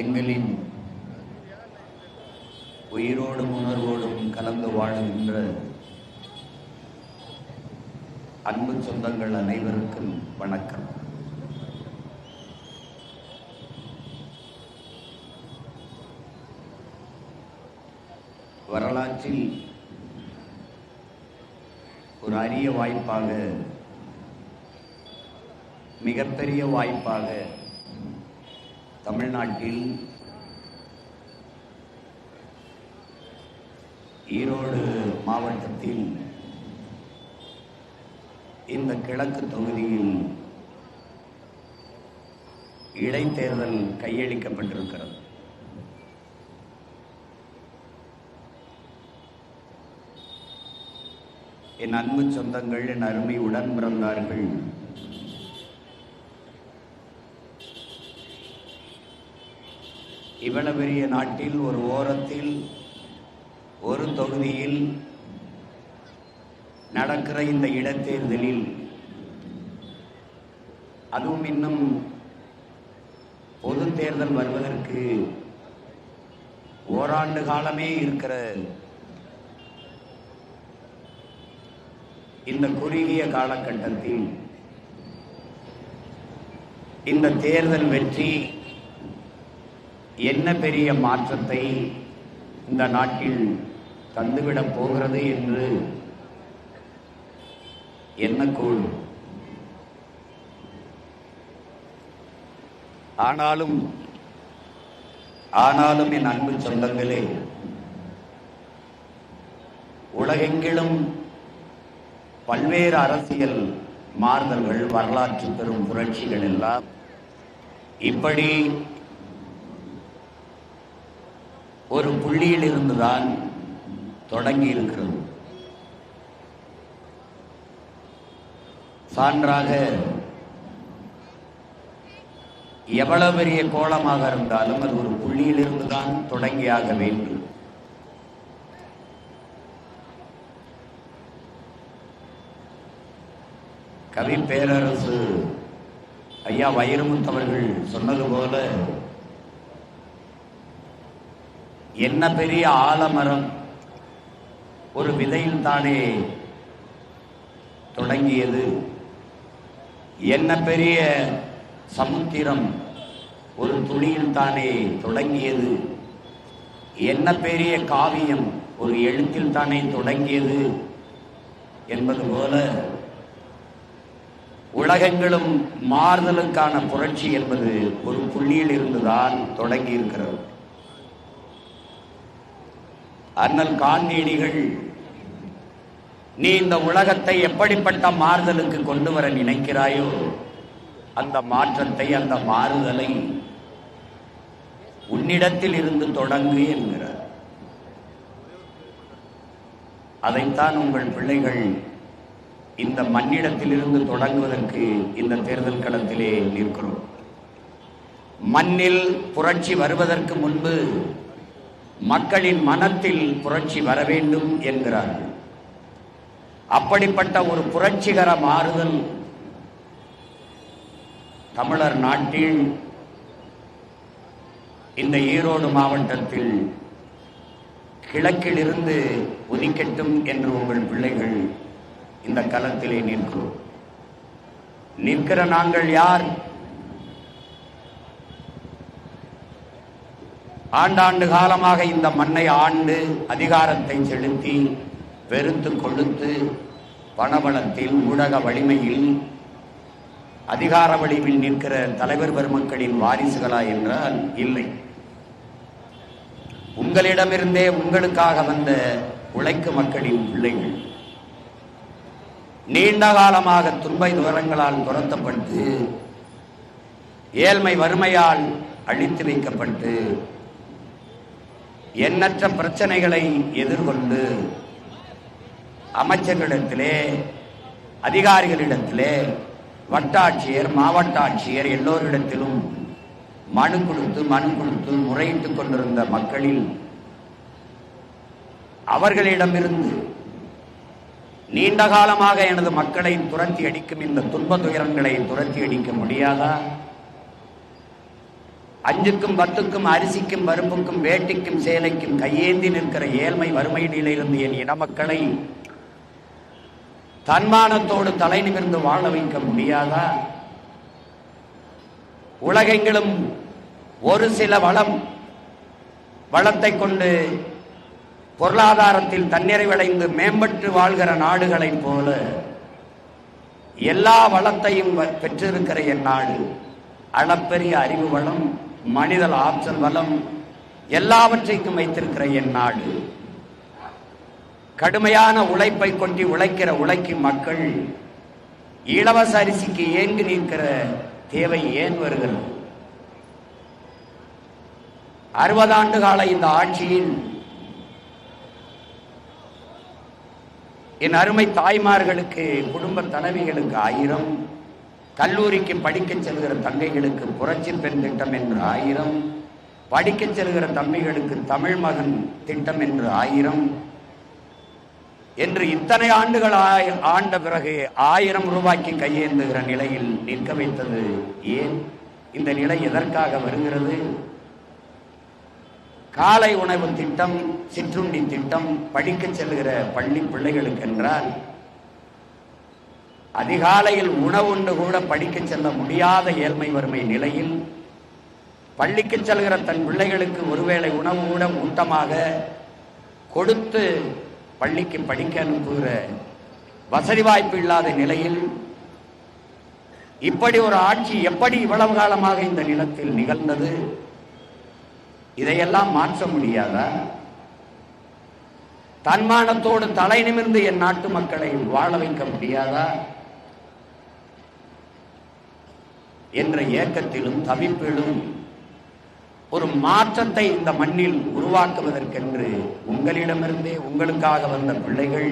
எங்களின் உயிரோடும் உணர்வோடும் கலந்து வாழுகின்ற அன்பு சொந்தங்கள் அனைவருக்கும் வணக்கம். வரலாற்றில் ஒரு அரிய வாய்ப்பாக மிகப்பெரிய வாய்ப்பாக தமிழ்நாட்டில் ஈரோடு மாவட்டத்தில் இந்த கிழக்கு தொகுதியில் இடைத்தேர்தல் கையளிக்கப்பட்டிருக்கிறது. என் அன்பு சொந்தங்கள் என் அருமை உடன் பிறந்தார்கள். இவ்வளவு பெரிய நாட்டில் ஒரு ஓரத்தில் ஒரு தொகுதியில் நடக்கிற இந்த இடைத்தேர்தலில் அதுவும் இன்னும் பொது தேர்தல் வருவதற்கு ஓராண்டு காலமே இருக்கிற இந்த குறுகிய காலகட்டத்தில் இந்த தேர்தல் வெற்றி என்ன பெரிய மாற்றத்தை இந்த நாட்டில் தந்துவிடப் போகிறது என்று என்ன கூழ் ஆனாலும் ஆனாலும் என் அன்பு சொந்தங்களே உலகெங்கிலும் பல்வேறு அரசியல் மாறுதல்கள் வரலாற்று பெறும் புரட்சிகள் எல்லாம் இப்படி ஒரு புள்ளியிலிருந்து தான் தொடங்கி இருக்கிறது. சான்றாக எவ்வளவு பெரிய கோலமாக இருந்தாலும் அது ஒரு புள்ளியிலிருந்து தான் தொடங்கியாக வேண்டும். கவி பேரரசு ஐயா வைரமுத்தவர்கள் சொன்னது போல என்ன பெரிய ஆலமரம்? ஒரு விதையில் தானே தொடங்கியது. என்ன பெரிய சமுத்திரம் ஒரு துளியில் தானே தொடங்கியது. என்ன பெரிய காவியம் ஒரு எழுத்தில் தானே தொடங்கியது என்பது போல உலகங்களும் மாறுதலுக்கான புரட்சி என்பது ஒரு புள்ளியில் இருந்துதான் தொடங்கி இருக்கிறது அண்ணல் காந்தியடிகள் நீ இந்த உலகத்தை எப்படிப்பட்ட மாறுதலுக்கு கொண்டு வர நினைக்கிறாயோ அந்த மாற்றத்தை அந்த மாறுதலை உன்னிடத்தில் இருந்து தொடங்கு என்கிறார். அதைத்தான் உங்கள் பிள்ளைகள் இந்த மண்ணிடத்திலிருந்து தொடங்குவதற்கு இந்த தேர்தல் களத்திலே நிற்கிறோம். மண்ணில் புரட்சி வருவதற்கு முன்பு மக்களின் மனத்தில் புரட்சி வர வேண்டும் என்கிறார்கள். அப்படிப்பட்ட ஒரு புரட்சிகர மாறுதல் தமிழர் நாட்டில் இந்த ஈரோடு மாவட்டத்தில் கிழக்கிலிருந்து உதிக்கட்டும் என்று உங்கள் பிள்ளைகள் இந்த களத்திலே நிற்கிறோம் நிற்கிற நாங்கள் யார்? ஆண்டாண்டு காலமாக இந்த மண்ணை ஆண்டு அதிகாரத்தை செலுத்தி வெறுத்து கொழுத்து பணபலத்தில் ஊடக வலிமையில் அதிகார வடிவில் நிற்கிற தலைவர் பெருமக்களின் வாரிசுகளா என்றால் இல்லை. உங்களிடமிருந்தே உங்களுக்காக வந்த உழைக்கு மக்களின் பிள்ளைகள் நீண்ட காலமாக துன்பை துவரங்களால் துரத்தப்பட்டு ஏழ்மை வறுமையால் அழித்து வைக்கப்பட்டு எண்ணற்ற பிரச்சனைகளை எதிர்கொண்டு அமைச்சர்களிடத்திலே அதிகாரிகளிடத்திலே வட்டாட்சியர் மாவட்ட ஆட்சியர் எல்லோரிடத்திலும் மனு கொடுத்து மனு கொடுத்து முறையிட்டுக் கொண்டிருந்த மக்களில் அவர்களிடமிருந்து நீண்ட காலமாக எனது மக்களை துரத்தி அடிக்கும் இந்த துன்ப துயரங்களை துரத்தி அடிக்க முடியாதா? அஞ்சுக்கும் பத்துக்கும் அரிசிக்கும் வரும்புக்கும் வேட்டிக்கும் சேலைக்கும் கையேந்தி நிற்கிற ஏழ்மை வறுமை நிலையிலிருந்து என் இனமக்களை தன்மானத்தோடு தலை நிமிர்ந்து வாழ வைக்க முடியாதா? உலகெங்கிலும் ஒரு சில வளம் வளத்தை கொண்டு பொருளாதாரத்தில் தன்னிறைவடைந்து மேம்பட்டு வாழ்கிற நாடுகளைப் போல எல்லா வளத்தையும் வ- பெற்றிருக்கிற என் நாடு அளப்பெரிய அறிவு வளம் மனிதல் ஆற்றல் வளம் எல்லாவற்றைக்கும் வைத்திருக்கிற என் நாடு. கடுமையான உழைப்பை கொண்டு உழைக்கிற உழைக்கும் மக்கள் இலவச அரிசிக்கு ஏங்கு நிற்கிற தேவை ஏன் வருகிறது? அறுபது ஆண்டு கால இந்த ஆட்சியில் என் அருமை தாய்மார்களுக்கு குடும்ப தலைவிகளுக்கு ஆயிரம் கல்லூரிக்கு படிக்கச் செல்கிற தங்கைகளுக்கு புரட்சி பெண் திட்டம் என்று ஆயிரம். படிக்கச் செல்கிற தம்பிகளுக்கு தமிழ் மகன் திட்டம் என்று ஆயிரம். என்று இத்தனை ஆண்டுகள் ஆண்ட பிறகு ஆயிரம் ரூபாய்க்கு கையேந்துகிற நிலையில் நிற்க வைத்தது ஏன்? இந்த நிலை எதற்காக வருகிறது? காலை உணவு திட்டம் சிற்றுண்டி திட்டம் படிக்கச் செல்கிற பள்ளி பிள்ளைகளுக்கு என்றால் அதிகாலையில் உணவுண்டு கூட படிக்கச் செல்ல முடியாத ஏழ்மை வறுமை நிலையில் பள்ளிக்கு செல்கிற தன் பிள்ளைகளுக்கு ஒருவேளை உணவு கூட ஊட்டமாக கொடுத்து பள்ளிக்கு படிக்க அனுப்புகிற வசதி வாய்ப்பு இல்லாத நிலையில் இப்படி ஒரு ஆட்சி எப்படி இவ்வளவு காலமாக இந்த நிலத்தில் நிகழ்ந்தது? இதையெல்லாம் மாற்ற முடியாதா? தன்மானத்தோடு தலை நிமிர்ந்து என் நாட்டு மக்களை வாழ வைக்க முடியாதா? என்ற ஏக்கத்திலும் தவிப்பிலும் ஒரு மாற்றத்தை இந்த மண்ணில் உருவாக்குவதற்கென்று உங்களிடமிருந்தே உங்களுக்காக வந்த பிள்ளைகள்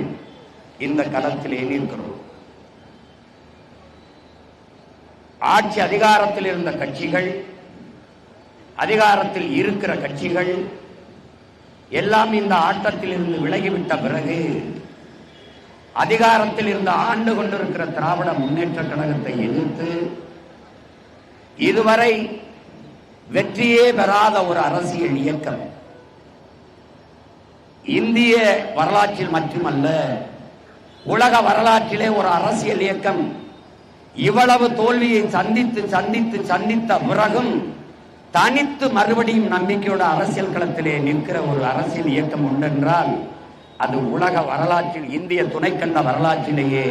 இந்த களத்திலே நிற்கிறோம். ஆட்சி அதிகாரத்தில் இருந்த கட்சிகள் அதிகாரத்தில் இருக்கிற கட்சிகள் எல்லாம் இந்த ஆட்டத்தில் இருந்து விலகிவிட்ட பிறகு அதிகாரத்தில் இருந்து ஆண்டு கொண்டிருக்கிற திராவிட முன்னேற்ற கழகத்தை எதிர்த்து இதுவரை வெற்றியே பெறாத ஒரு அரசியல் இயக்கம். இந்திய வரலாற்றில் மட்டுமல்ல உலக வரலாற்றிலே ஒரு அரசியல் இயக்கம். இவ்வளவு தோல்வியை சந்தித்து சந்தித்து சந்தித்த பிறகும் தனித்து மறுபடியும் நம்பிக்கையோட அரசியல் களத்திலே நிற்கிற ஒரு அரசியல் இயக்கம் உண்டென்றால் அது உலக வரலாற்றில் இந்திய துணைக்கண்ட வரலாற்றிலேயே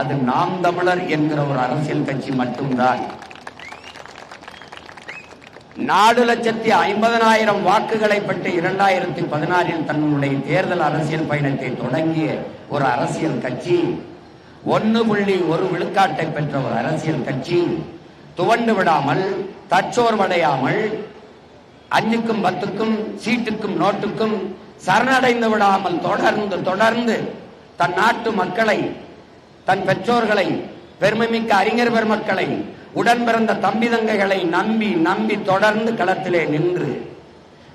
அது நாம் தமிழர் என்கிற ஒரு அரசியல் கட்சி மட்டும்தான். நாலு லட்சத்தி ஐம்பதனாயிரம் வாக்குகளை பெற்று இரண்டாயிரத்தி பதினாறில் தன்னுடைய தேர்தல் அரசியல் பயணத்தை தொடங்கிய ஒரு அரசியல் கட்சி ஒன்னு புள்ளி ஒரு விழுக்காட்டை பெற்ற ஒரு அரசியல் கட்சி துவண்டு விடாமல் தச்சோர்வடையாமல் அஞ்சுக்கும் பத்துக்கும் சீட்டுக்கும் நோட்டுக்கும் சரணடைந்து விடாமல் தொடர்ந்து தொடர்ந்து தன் நாட்டு மக்களை தன் பெற்றோர்களை பெருமைமிக்க அறிஞர் பெருமக்களை உடன் பிறந்த தம்பி தங்கைகளை நம்பி நம்பி தொடர்ந்து களத்திலே நின்று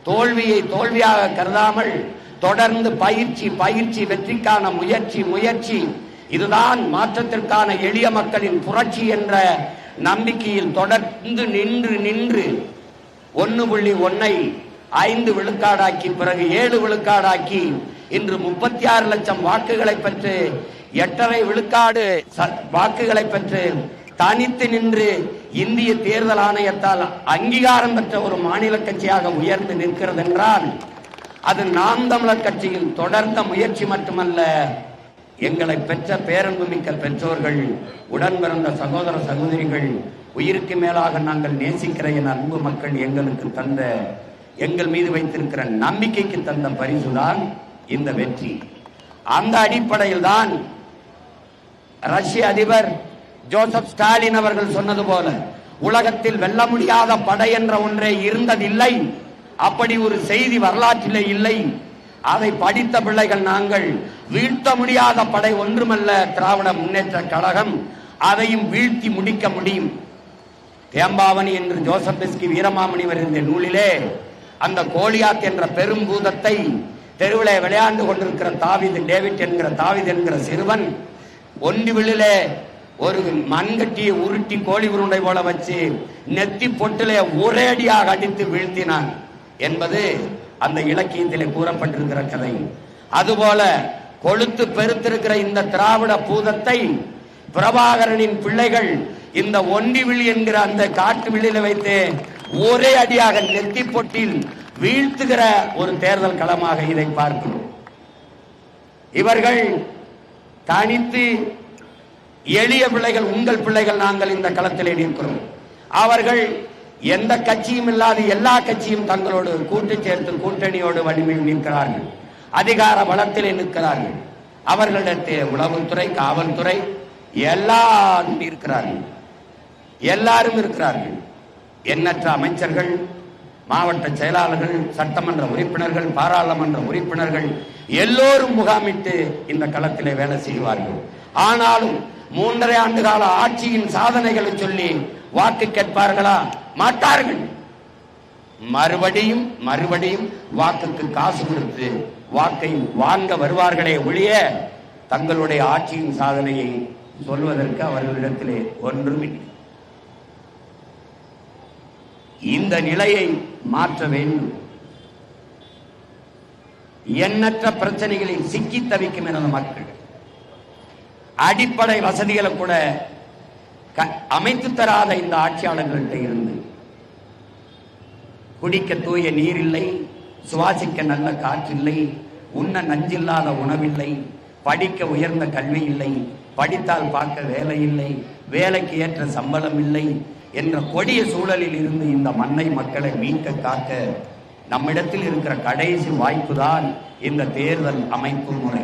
தோல்வியை தோல்வியாக கருதாமல் தொடர்ந்து பயிற்சி பயிற்சி வெற்றிக்கான முயற்சி முயற்சி. இதுதான் மாற்றத்திற்கான எளிய மக்களின் புரட்சி என்ற நம்பிக்கையில் தொடர்ந்து நின்று நின்று ஒன்னு புள்ளி ஒன்னை ஐந்து விழுக்காடாக்கி பிறகு ஏழு விழுக்காடாக்கி இன்று முப்பத்தி ஆறு லட்சம் வாக்குகளை பெற்று எட்டரை விழுக்காடு ச- வாக்குகளை பெற்று தனித்து நின்று இந்திய தேர்தல் ஆணையத்தால் அங்கீகாரம் பெற்ற ஒரு மாநில கட்சியாக உயர்ந்து நிற்கிறது என்றால் அது நாம் தமிழர் கட்சியில் தொடர்ந்த முயற்சி மட்டுமல்ல எங்களை பெற்ற பேரன்புமிக்க பெற்றோர்கள் உடன் பிறந்த சகோதர சகோதரிகள் உயிருக்கு மேலாக நாங்கள் நேசிக்கிற என் அன்பு மக்கள் எங்களுக்கு தந்த எங்கள் மீது வைத்திருக்கிற நம்பிக்கைக்கு தந்த பரிசுதான் இந்த வெற்றி. அந்த அடிப்படையில் தான் ரஷ்ய அதிபர் ஜோசப் ஸ்டாலின் அவர்கள் சொன்னது போல உலகத்தில் வெல்ல முடியாத படை என்ற ஒன்றே இருந்ததில்லை. அப்படி ஒரு செய்தி வரலாற்றிலே இல்லை. அதை படித்த பிள்ளைகள் நாங்கள் வீழ்த்த முடியாத படை ஒன்றுமல்ல திராவிட முன்னேற்ற கழகம் அதையும் வீழ்த்தி முடிக்க முடியும். தேம்பாவணி என்று ஜோசப் எஸ்கி வீரமாமணி என்ற நூலிலே அந்த கோலியாத் என்ற பெரும் பூதத்தை தெருவிலே விளையாண்டு கொண்டிருக்கிற தாவிது டேவிட் என்கிற தாவித் என்கிற சிறுவன் ஒன்று விழிலே ஒரு மண்கட்டியை உருட்டி கோழி உருண்டை போல வச்சு நெத்தி பொட்டிலே ஒரேடியாக அடித்து வீழ்த்தினான் என்பது அந்த இலக்கியத்திலே கூறப்பட்டிருக்கிற கதை. அதுபோல கொழுத்து பெருத்திருக்கிற இந்த திராவிட பூதத்தை பிரபாகரனின் பிள்ளைகள் இந்த ஒண்டிவிழி என்கிற அந்த காட்டு விழில வைத்து ஒரே அடியாக நெத்தி பொட்டில் வீழ்த்துகிற ஒரு தேர்தல் களமாக இதை பார்க்கிறோம். இவர்கள் தனித்து எளிய பிள்ளைகள் உங்கள் பிள்ளைகள் நாங்கள் இந்த களத்திலே நிற்கிறோம். அவர்கள் எந்த கட்சியும் இல்லாத எல்லா கட்சியும் தங்களோடு கூட்டு சேர்த்து கூட்டணியோடு வலிமையில் நிற்கிறார்கள். அதிகார பலத்திலே நிற்கிறார்கள். அவர்களிடத்தில் உளவுத்துறை காவல்துறை எல்லாரும் இருக்கிறார்கள். எல்லாரும் இருக்கிறார்கள். எண்ணற்ற அமைச்சர்கள் மாவட்ட செயலாளர்கள் சட்டமன்ற உறுப்பினர்கள் பாராளுமன்ற உறுப்பினர்கள் எல்லோரும் முகாமிட்டு இந்த களத்திலே வேலை செய்வார்கள். ஆனாலும் மூன்றரை ஆண்டு கால ஆட்சியின் சாதனைகளை சொல்லி வாக்கு கேட்பார்களா? மாட்டார்கள். மறுபடியும் மறுபடியும் வாக்குக்கு காசு கொடுத்து வாக்கை வாங்க வருவார்களே ஒழிய தங்களுடைய ஆட்சியின் சாதனையை சொல்வதற்கு அவர்களிடத்திலே ஒன்றும் இல்லை. இந்த நிலையை மாற்ற வேண்டும். எண்ணற்ற பிரச்சனைகளில் சிக்கி தவிக்கும் எனது மக்கள். அடிப்படை வசதிகளை கூட க- அமைத்து தராத இந்த ஆட்சியாளர்கள்ட்ட இருந்து. குடிக்க தூய நீர் இல்லை சுவாசிக்க நல்ல காற்றில்லை உண்ண நஞ்சில்லாத உணவில்லை படிக்க உயர்ந்த கல்வி இல்லை படித்தால் பார்க்க வேலை இல்லை வேலைக்கு ஏற்ற சம்பளம் இல்லை என்ற கொடிய சூழலில் இருந்து இந்த மண்ணை மக்களை மீட்க காக்க நம்மிடத்தில் இருக்கிற கடைசி வாய்ப்புதான் இந்த தேர்தல் அமைப்பு முறை.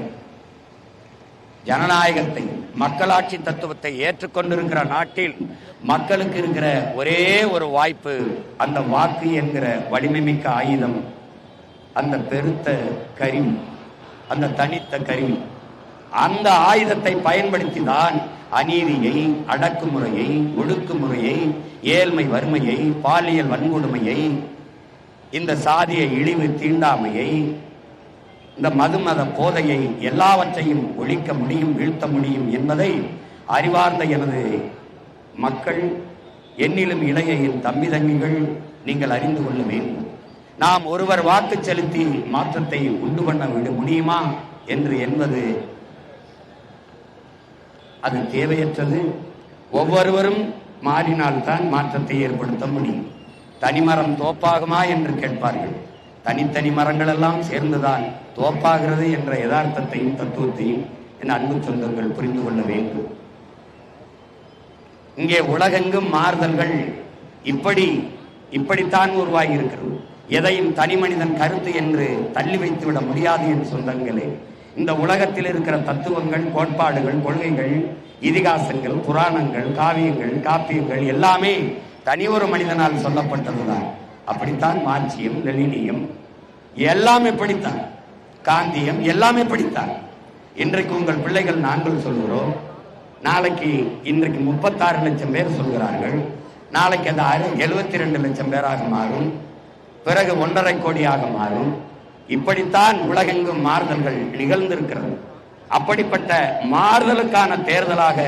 ஜனநாயகத்தை மக்களாட்சி தத்துவத்தை ஏற்றுக்கொண்டிருக்கிற நாட்டில் மக்களுக்கு இருக்கிற ஒரே ஒரு வாய்ப்பு அந்த வாக்கு என்கிற வலிமைமிக்க ஆயுதம். அந்த பெருத்த கருவி அந்த தனித்த கருவி. அந்த ஆயுதத்தை பயன்படுத்தி தான் அநீதியை அடக்குமுறையை ஒடுக்குமுறையை ஏழ்மை வறுமையை பாலியல் வன்கொடுமையை இந்த சாதிய இழிவு தீண்டாமையை இந்த மதுமத போதையை எல்லாவற்றையும் ஒழிக்க முடியும் வீழ்த்த முடியும் என்பதை அறிவார்ந்த எனது மக்கள் என்னிலும் இளைய என் தம்பி தங்கிகள் நீங்கள் அறிந்து கொள்ள வேண்டும். நாம் ஒருவர் வாக்கு செலுத்தி மாற்றத்தை உண்டு பண்ண விட முடியுமா என்று என்பது அது தேவையற்றது. ஒவ்வொருவரும் மாறினால்தான் மாற்றத்தை ஏற்படுத்த முடியும். தனிமரம் தோப்பாகுமா என்று கேட்பார்கள். தனித்தனி மரங்கள் எல்லாம் சேர்ந்துதான் தோப்பாகிறது என்ற யதார்த்தத்தையும் தத்துவத்தையும் என் அன்பு சொந்தங்கள் புரிந்து கொள்ள வேண்டும். இங்கே உலகெங்கும் மாறுதல்கள் இப்படி இப்படித்தான் உருவாகி இருக்கிறது எதையும் தனி மனிதன் கருத்து என்று தள்ளி வைத்துவிட முடியாது என் சொந்தங்களே. இந்த உலகத்தில் இருக்கிற தத்துவங்கள் கோட்பாடுகள் கொள்கைகள் இதிகாசங்கள் புராணங்கள் காவியங்கள் காப்பியங்கள் எல்லாமே தனி ஒரு மனிதனால் சொல்லப்பட்டதுதான். அப்படித்தான் மார்க்சியம் லெனினியம் எல்லாம் எப்படித்தான்? காந்தியம் எல்லாமே படித்தான் இன்றைக்கு உங்கள் பிள்ளைகள் நாங்கள் சொல்கிறோம். நாளைக்கு இன்றைக்கு முப்பத்தாறு லட்சம் பேர் சொல்கிறார்கள். நாளைக்கு அது அறு எழுபத்தி ரெண்டு லட்சம் பேராக மாறும். பிறகு ஒன்றரை கோடியாக மாறும். இப்படித்தான் உலகெங்கும் மாறுதல்கள் நிகழ்ந்திருக்கிறது. அப்படிப்பட்ட மாறுதலுக்கான தேர்தலாக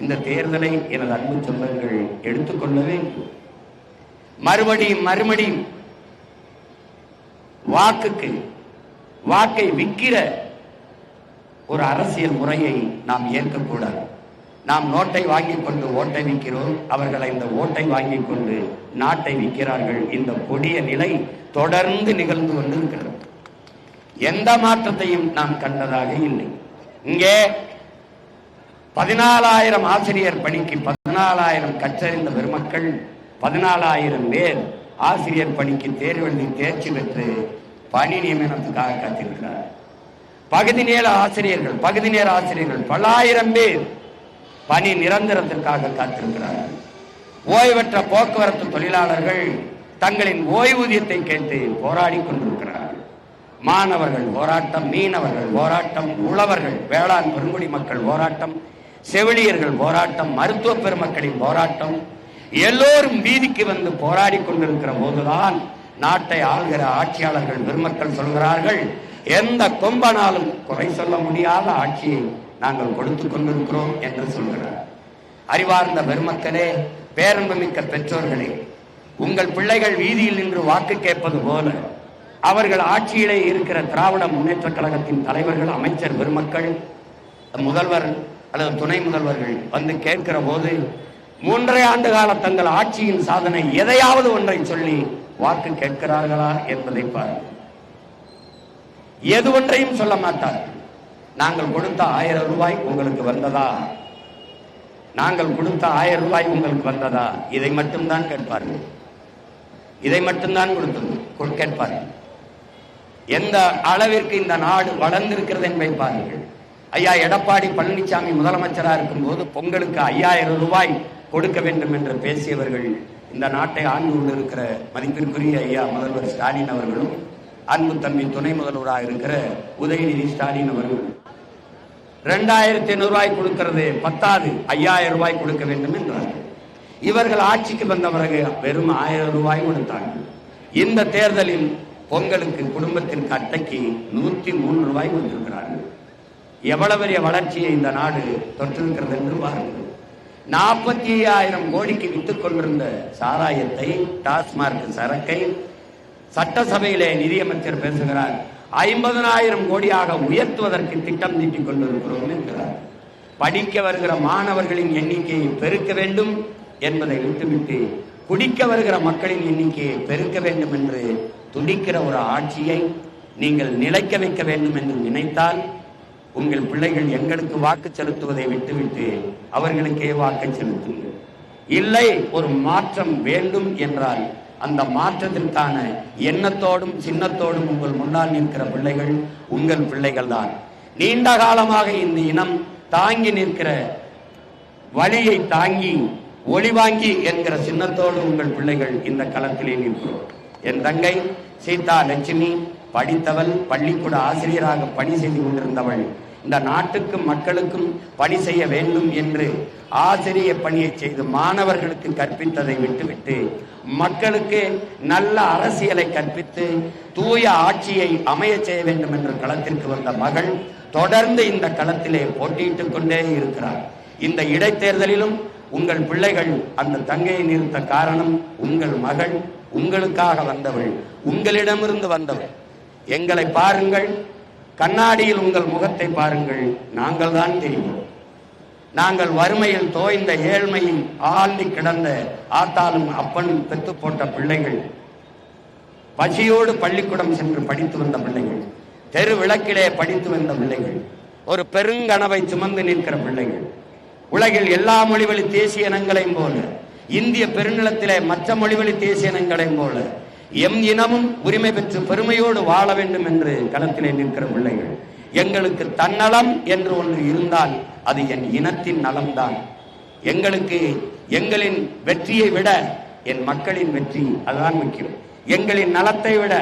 இந்த தேர்தலை எனது அன்பு சொந்தங்கள் எடுத்துக்கொள்ள வேண்டும். மறுபடியும் மறுபடியும் வாக்குக்கு வாக்கை விற்கிற ஒரு அரசியல் முறையை நாம் ஏற்கக்கூடாது. நாம் நோட்டை வாங்கிக் கொண்டு ஓட்டை விற்கிறோம் அவர்களை இந்த ஓட்டை வாங்கிக் கொண்டு நாட்டை விற்கிறார்கள் இந்த கொடிய நிலை தொடர்ந்து நிகழ்ந்து கொண்டிருக்கிறது. எந்த மாற்றத்தையும் நாம் கண்டதாக இல்லை. இங்கே பதினாலாயிரம் ஆசிரியர் பணிக்கு பதினாலாயிரம் கற்றறிந்த பெருமக்கள் பதினாலாயிரம் பேர் ஆசிரியர் பணிக்கு தேர்வெழுதி தேர்ச்சி பெற்று பணி நியமனத்துக்காக காத்திருக்கிறார். பகுதி நேர ஆசிரியர்கள் பகுதி நேர ஆசிரியர்கள் பல்லாயிரம் பேர் பணி நிரந்தரத்திற்காக காத்திருக்கிறார்கள். ஓய்வற்ற போக்குவரத்து தொழிலாளர்கள் தங்களின் ஓய்வூதியத்தை கேட்டு போராடி கொண்டிருக்கிறார்கள். மாணவர்கள் போராட்டம் மீனவர்கள் போராட்டம் உழவர்கள் வேளாண் பெருங்குடி மக்கள் போராட்டம் செவிலியர்கள் போராட்டம் மருத்துவ பெருமக்களின் போராட்டம் எல்லோரும் வீதிக்கு வந்து போராடி கொண்டிருக்கிற போதுதான் நாட்டை ஆள்கிற ஆட்சியாளர்கள் பெருமக்கள் சொல்கிறார்கள் எந்த கொம்பனாலும் குறை சொல்ல முடியாத ஆட்சியை நாங்கள் கொடுத்து கொண்டிருக்கிறோம் என்று சொல்கிறார். அறிவார்ந்த பெருமக்களே பேரன்புமிக்க பெற்றோர்களே உங்கள் பிள்ளைகள் வீதியில் நின்று வாக்கு கேட்பது போல அவர்கள் ஆட்சியிலே இருக்கிற திராவிட முன்னேற்ற கழகத்தின் தலைவர்கள் அமைச்சர் பெருமக்கள் முதல்வர் அல்லது துணை முதல்வர்கள் வந்து கேட்கிற போது மூன்றரை ஆண்டு கால தங்கள் ஆட்சியின் சாதனை எதையாவது ஒன்றை சொல்லி வாக்கு கேட்கிறார்களா என்பதை பாருங்கள். எது ஒன்றையும் சொல்ல மாட்டார்கள் நாங்கள் கொடுத்த ஆயிரம் ரூபாய் உங்களுக்கு வந்ததா? நாங்கள் கொடுத்த ஆயிரம் ரூபாய் உங்களுக்கு வந்ததா? இதை மட்டும்தான் கேட்பார்கள். இதை மட்டும்தான் கொடுத்தது கேட்பார்கள். எந்த அளவிற்கு இந்த நாடு வளர்ந்திருக்கிறது என்பதை பாருங்கள். ஐயா எடப்பாடி பழனிசாமி முதலமைச்சரா இருக்கும்போது பொங்கலுக்கு ஐயாயிரம் ரூபாய் கொடுக்க வேண்டும் என்று பேசியவர்கள் இந்த நாட்டை ஆண்டு கொண்டிருக்கிற மதிப்பிற்குரிய ஐயா முதல்வர் ஸ்டாலின் அவர்களும் அன்பு தம்பி துணை முதல்வராக இருக்கிற உதயநிதி ஸ்டாலின் அவர்களும் ரெண்டாயிரத்தி ஐநூறு ரூபாய் கொடுக்கிறது பத்தாது ஐயாயிரம் ரூபாய் கொடுக்க வேண்டும் என்றார்கள் இவர்கள் ஆட்சிக்கு வந்த பிறகு வெறும் ஆயிரம் ரூபாய் கொடுத்தாங்க. இந்த தேர்தலில் பொங்கலுக்கு குடும்பத்தின் கட்டைக்கு நூத்தி மூணு ரூபாய் கொடுத்திருக்கிறார்கள். எவ்வளவு பெரிய வளர்ச்சியை இந்த நாடு தொற்றிருக்கிறது என்று பாருங்கள். நாற்பத்தி ஐயாயிரம் கோடிக்கு வித்துக் கொண்டிருந்த சாராயத்தை டாஸ்மார்க் சரக்கை சட்டசபையிலே நிதியமைச்சர் பேசுகிறார். ஐம்பதனாயிரம் கோடியாக உயர்த்துவதற்கு திட்டம் தீட்டிக் கொண்டிருக்கிறோம் என்கிறார். படிக்க வருகிற மாணவர்களின் எண்ணிக்கையை பெருக்க வேண்டும் என்பதை விட்டுவிட்டு குடிக்க வருகிற மக்களின் எண்ணிக்கையை பெருக்க வேண்டும் என்று துடிக்கிற ஒரு ஆட்சியை நீங்கள் நிலைக்க வைக்க வேண்டும் என்று நினைத்தால் உங்கள் பிள்ளைகள் எங்களுக்கு வாக்கு செலுத்துவதை விட்டுவிட்டு அவர்களுக்கே வாக்கு செலுத்துங்கள். இல்லை ஒரு மாற்றம் வேண்டும் என்றால் அந்த மாற்றத்திற்கான எண்ணத்தோடும் சின்னத்தோடும் உங்கள் முன்னால் நிற்கிற பிள்ளைகள் உங்கள் பிள்ளைகள் தான் நீண்ட காலமாக இந்த இனம் தாங்கி நிற்கிற வழியை தாங்கி ஒளிவாங்கி என்கிற சின்னத்தோடு உங்கள் பிள்ளைகள் இந்த களத்திலே நிற்கிறோம். என் தங்கை சீதா லட்சுமி படித்தவள் பள்ளிக்கூட ஆசிரியராக பணி செய்து கொண்டிருந்தவள் இந்த நாட்டுக்கும் மக்களுக்கும் பணி செய்ய வேண்டும் என்று ஆசிரிய பணியை செய்து மாணவர்களுக்கு கற்பித்ததை விட்டுவிட்டு மக்களுக்கு நல்ல அரசியலை கற்பித்து தூய ஆட்சியை அமைய செய்ய வேண்டும் என்ற களத்திற்கு வந்த மகள் தொடர்ந்து இந்த களத்திலே போட்டியிட்டுக் கொண்டே இருக்கிறார். இந்த இடைத்தேர்தலிலும் உங்கள் பிள்ளைகள் அந்த தங்கையை நிறுத்த காரணம் உங்கள் மகள் உங்களுக்காக வந்தவள் உங்களிடமிருந்து வந்தவள். எங்களை பாருங்கள் கண்ணாடியில் உங்கள் முகத்தை பாருங்கள். நாங்கள் தான் தெரியும். நாங்கள் வறுமையில் தோய்ந்த ஏழ்மையும் ஆழ்ந்து கிடந்த ஆத்தாலும் அப்பனும் பெத்து போட்ட பிள்ளைகள். பசியோடு பள்ளிக்கூடம் சென்று படித்து வந்த பிள்ளைகள். தெரு விளக்கிலே படித்து வந்த பிள்ளைகள். ஒரு பெருங்கனவை சுமந்து நிற்கிற பிள்ளைகள். உலகில் எல்லா மொழிவழி தேசிய இனங்களையும் போல இந்திய பெருநிலத்திலே மற்ற மொழிவழி தேசிய இனங்களையும் போல எம் இனமும் உரிமை பெற்று பெருமையோடு வாழ வேண்டும் என்று களத்திலே நிற்கிற பிள்ளைகள் எங்களுக்கு தன்னலம் என்று ஒன்று இருந்தால் அது என் இனத்தின் நலம்தான். எங்களுக்கு எங்களின் வெற்றியை விட என் மக்களின் வெற்றி அதுதான் முக்கியம். எங்களின் நலத்தை விட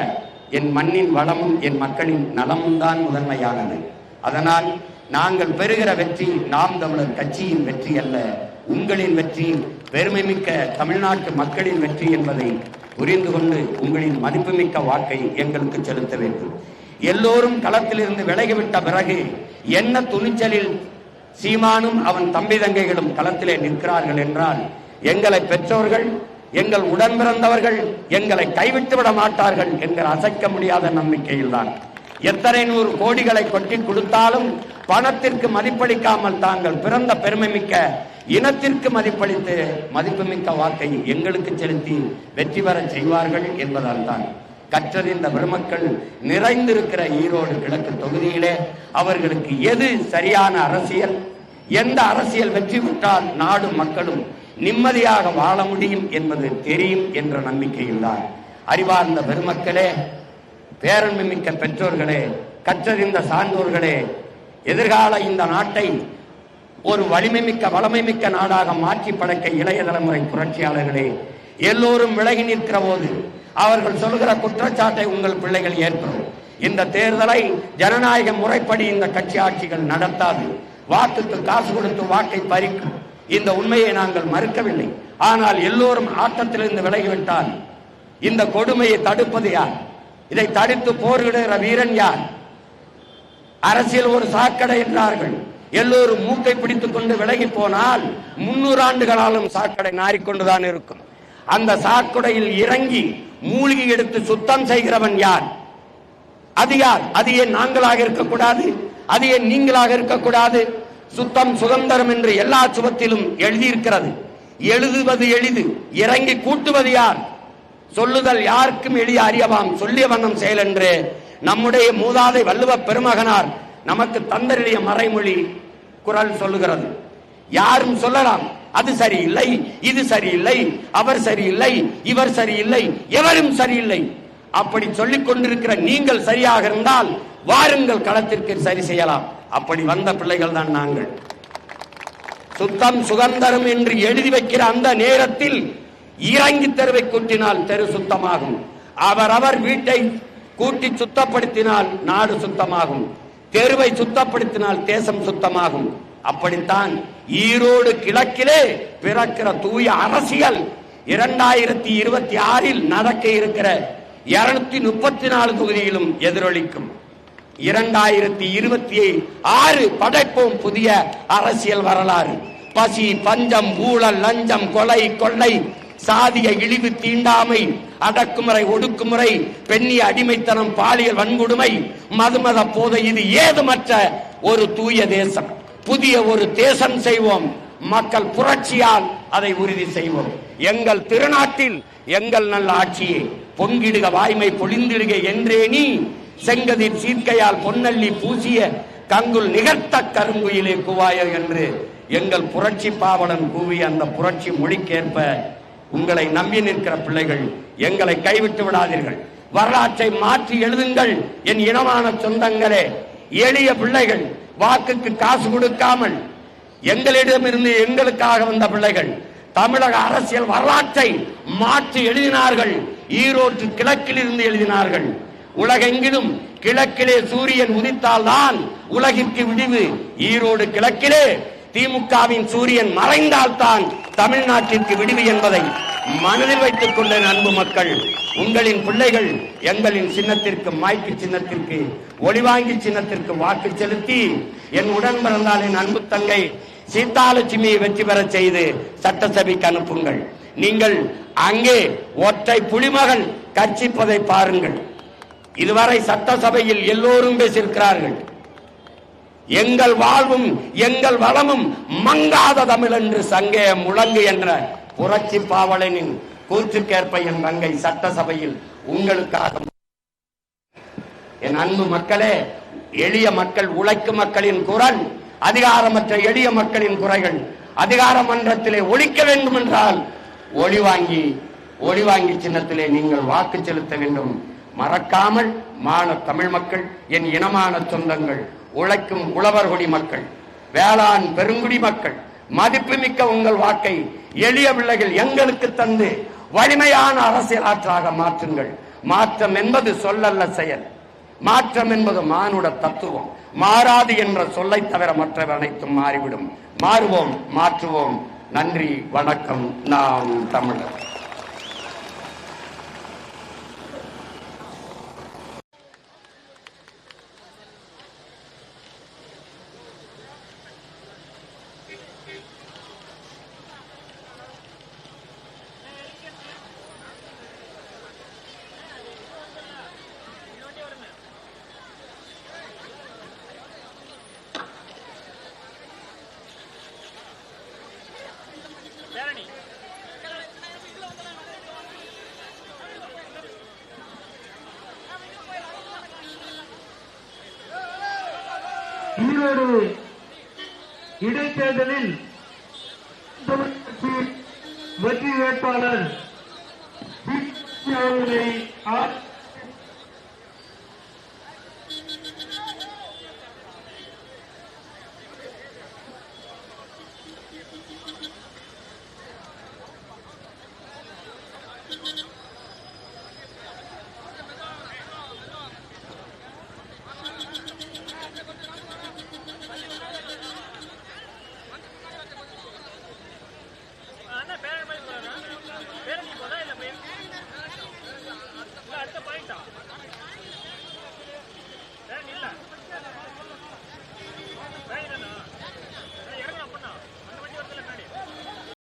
என் மண்ணின் வளமும் என் மக்களின் நலமும் தான் முதன்மையானது. அதனால் நாங்கள் பெறுகிற வெற்றி நாம் தமிழர் கட்சியின் வெற்றி அல்ல உங்களின் வெற்றி பெருமைமிக்க தமிழ்நாட்டு மக்களின் வெற்றி என்பதை புரிந்து கொண்டு உங்களின் மதிப்புமிக்க வாக்கை எங்களுக்கு செலுத்த வேண்டும். எல்லோரும் களத்திலிருந்து விலகிவிட்ட பிறகு என்ன துணிச்சலில் சீமானும் அவன் தம்பி தங்கைகளும் களத்திலே நிற்கிறார்கள் என்றால் எங்களை பெற்றோர்கள் எங்கள் உடன் பிறந்தவர்கள் எங்களை கைவிட்டு விட மாட்டார்கள் என்கிற அசைக்க முடியாத நம்பிக்கையில்தான். எத்தனை நூறு கோடிகளை கொட்டி கொடுத்தாலும் பணத்திற்கு மதிப்பளிக்காமல் தாங்கள் பிறந்த பெருமை மிக்க இனத்திற்கு மதிப்பளித்து மதிப்புமிக்க வாக்கை எங்களுக்கு செலுத்தி வெற்றி பெற செய்வார்கள் என்பதால் தான் கற்றறிந்த பெருமக்கள் நிறைந்திருக்கிற ஈரோடு கிழக்கு தொகுதியிலே அவர்களுக்கு எது சரியான அரசியல்? எந்த அரசியல் வெற்றி பெற்றால் நாடும் மக்களும் நிம்மதியாக வாழ முடியும் என்பது தெரியும் என்ற நம்பிக்கையில்தான். அறிவார்ந்த பெருமக்களே பேரன்மைமிக்க பெற்றோர்களே கற்றறிந்த சான்றோர்களே எதிர்கால இந்த நாட்டை ஒரு வலிமை மிக்க வளமைமிக்க நாடாக மாற்றி படைக்க இளைய தலைமுறை புரட்சியாளர்களே எல்லோரும் விலகி நிற்கிற போது அவர்கள் சொல்கிற குற்றச்சாட்டை உங்கள் பிள்ளைகள் ஏற்படும் இந்த தேர்தலை ஜனநாயக முறைப்படி இந்த கட்சி ஆட்சிகள் நடத்தாது. வாக்குக்கு காசு கொடுத்து வாக்கை பறிக்கும். இந்த உண்மையை நாங்கள் மறுக்கவில்லை. ஆனால் எல்லோரும் ஆட்டத்திலிருந்து விலகிவிட்டால் இந்த கொடுமையை தடுப்பது யார்? இதை தடுத்து போரிடுகிற வீரன் யார்? அரசியல் ஒரு சாக்கடை என்றார்கள். எல்லோரும் மூக்கை பிடித்துக் கொண்டு விலகி போனால் முன்னூறு ஆண்டுகளாலும் சாக்கடை நாறிக்கொண்டுதான் இருக்கும். அந்த சாக்கடையில் இறங்கி மூழ்கி எடுத்து சுத்தம் செய்கிறவன் யார்? அது யார்? அது ஏன் நாங்களாக இருக்கக்கூடாது? அது ஏன் நீங்களாக இருக்கக்கூடாது? சுத்தம் சுதந்திரம் என்று எல்லா சுபத்திலும் எழுதியிருக்கிறது. எழுதுவது எளிது இறங்கி கூட்டுவது யார்? சொல்லுதல் யாருக்கும் எளிய அறியவாம். சொல்லிய வண்ணம் செயல் என்று நம்முடைய மூதாதை வள்ளுவ பெருமகனார் நமக்கு தந்தருடைய மறைமொழி குரல் சொல்லுகிறது. யாரும் சொல்லலாம் அது சரியில்லை இது சரியில்லை அவர் சரியில்லை இவர் சரியில்லை எவரும் சரியில்லை. அப்படி சொல்லிக் கொண்டிருக்கிற நீங்கள் சரியாக இருந்தால் வாருங்கள் களத்திற்கு சரி செய்யலாம். அப்படி வந்த பிள்ளைகள் தான் நாங்கள். சுத்தம் சுதந்திரம் என்று எழுதி வைக்கிற அந்த நேரத்தில் இறங்கி தெருவை கூட்டினால் தெரு சுத்தமாகும். அவரவர் வீட்டை கூட்டி சுத்தப்படுத்தினால் நாடு சுத்தமாகும். தெருவை சுத்தப்படுத்தினால் தேசம் சுத்தமாகும். அப்படித்தான் ஈரோடு கிழக்கிலே பிறக்கிற தூய அரசியல் இரண்டாயிரத்தி இருபத்தி ஆறில் நடக்க இருக்கிற இருநூத்தி முப்பத்தி நாலு தொகுதியிலும் எதிரொலிக்கும். இரண்டாயிரத்தி இருபத்தி ஆறு படைப்போம் புதிய அரசியல் வரலாறு. பசி பஞ்சம் ஊழல் லஞ்சம் கொலை கொள்ளை சாதிய இழிவு தீண்டாமை அடக்குமுறை ஒடுக்குமுறை பெண்ணிய அடிமைத்தனம் பாலியல் வன்கொடுமை மதுமத போதை இது ஏதுமற்ற ஒரு தூய தேசம். புதிய ஒரு தேசம் செய்வோம். மக்கள் புரட்சியால் அதை உறுதி செய்வோம். எங்கள் திருநாட்டில் எங்கள் நல்ல ஆட்சியே பொங்கிடுக வாய்மை பொழிந்திடுக என்றே நீ செங்கதிர் சீர்க்கையால் பொன்னள்ளி பூசிய கங்குல் நிகழ்த்த கருங்குயிலே குவாயோ என்று எங்கள் புரட்சி பாவலன் கூவி அந்த புரட்சி மொழிக்கேற்ப உங்களை நம்பி நிற்கிற பிள்ளைகள் எங்களை கைவிட்டு விடாதீர்கள். வரலாற்றை மாற்றி எழுதுங்கள் என் இனமான சொந்தங்களே. எளிய பிள்ளைகள் வாக்குக்கு காசு கொடுக்காமல் எங்களிடமிருந்து எங்களுக்காக வந்த பிள்ளைகள் தமிழக அரசியல் வரலாற்றை மாற்றி எழுதினார்கள். ஈரோட்டு கிழக்கில் இருந்து எழுதினார்கள். உலகெங்கிலும் கிழக்கிலே சூரியன் உதித்தால்தான் உலகிற்கு விடிவு. ஈரோடு கிழக்கிலே திமுகவின் சூரியன் மறைந்தால்தான் தமிழ்நாட்டிற்கு விடுவி என்பதை மனதில் வைத்துக் கொண்ட அன்பு மக்கள் உங்களின் பிள்ளைகள் எங்களின் சின்னத்திற்கு மாய்க்கு சின்னத்திற்கு ஒளிவாங்கி சின்னத்திற்கு வாக்கு செலுத்தி என் உடன் பிறந்தால் என் அன்பு தங்கை சீதாலட்சுமியை வெற்றி பெறச் செய்து சட்டசபைக்கு அனுப்புங்கள். நீங்கள் அங்கே ஒற்றை புலிமகள் கட்சிப்பதை பாருங்கள். இதுவரை சட்டசபையில் எல்லோரும் பேசியிருக்கிறார்கள். எங்கள் வாழ்வும் எங்கள் வளமும் மங்காத தமிழ் என்று சங்கே முழங்கு என்ற புரட்சி பாவலனின் கூற்றுக்கேற்ப என் மங்கை சட்டசபையில் உங்களுக்காக. என் அன்பு மக்களே எளிய மக்கள் உழைக்கும் மக்களின் குரல் அதிகாரமற்ற எளிய மக்களின் குறைகள். அதிகார மன்றத்திலே ஒழிக்க வேண்டும் என்றால் ஒளி வாங்கி ஒளி வாங்கி சின்னத்திலே நீங்கள் வாக்கு செலுத்த வேண்டும். மறக்காமல் மான தமிழ் மக்கள் என் இனமான சொந்தங்கள். உழைக்கும் உழவர்குடி மக்கள் வேளாண் பெருங்குடி மக்கள் மதிப்புமிக்க உங்கள் வாக்கை எளிய பிள்ளைகள் எங்களுக்கு தந்து வலிமையான அரசியல் ஆற்றாக மாற்றுங்கள். மாற்றம் என்பது சொல்லல்ல செயல். மாற்றம் என்பது மானுட தத்துவம். மாறாது என்ற சொல்லை தவிர மற்றவை அனைத்தும் மாறிவிடும். மாறுவோம் மாற்றுவோம். நன்றி வணக்கம். நாம் தமிழர் ஈரோடு இடைத்தேர்தலில் வெற்றி வேட்பாளர் சி. அவர்களை